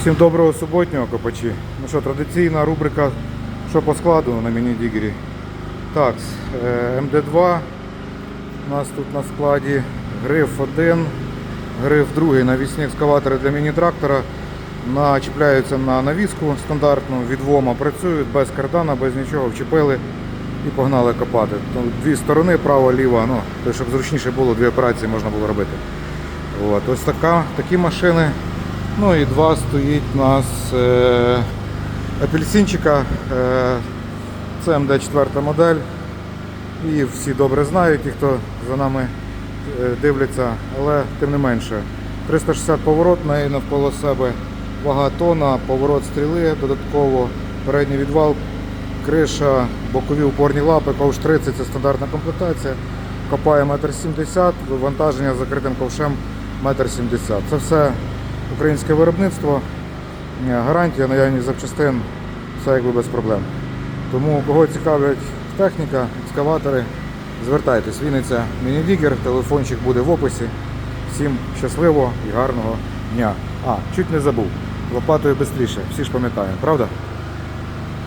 Всім доброго суботнього копачі. Ну що, традиційна рубрика Що по складу на міні-дігері. Так, е, МД2 у нас тут на складі гриф 1, гриф 2 навісні екскаватори для міні-трактора. Начіпляються на навіску стандартну, від ВОМа працюють без кардана, без нічого, вчепили і погнали копати. Дві сторони, права, ліва, ну, щоб зручніше було, дві операції можна було робити. От, ось така, такі машини. Ну і два стоїть у нас е, апельсинчика. Е, це МД4 модель. Її всі добре знають, ті, хто за нами е, дивляться, але тим не менше. 360 поворот неї навколо себе, вага тона, поворот стріли, додатково передній відвал, криша, бокові упорні лапи, ковш 30 це стандартна комплектація. Копає 1,70 м, вивантаження з закритим ковшем 1,70 м. Це все українське виробництво, е, гарантія, наявність запчастин, все якби без проблем. Тому кого цікавлять техніка, екскаватори, звертайтесь. Вінниця міні-дігер, телефончик буде в описі. Всім щасливого і гарного дня. А, чуть не забув. Лопатою швидше, всі ж пам'ятаємо, правда?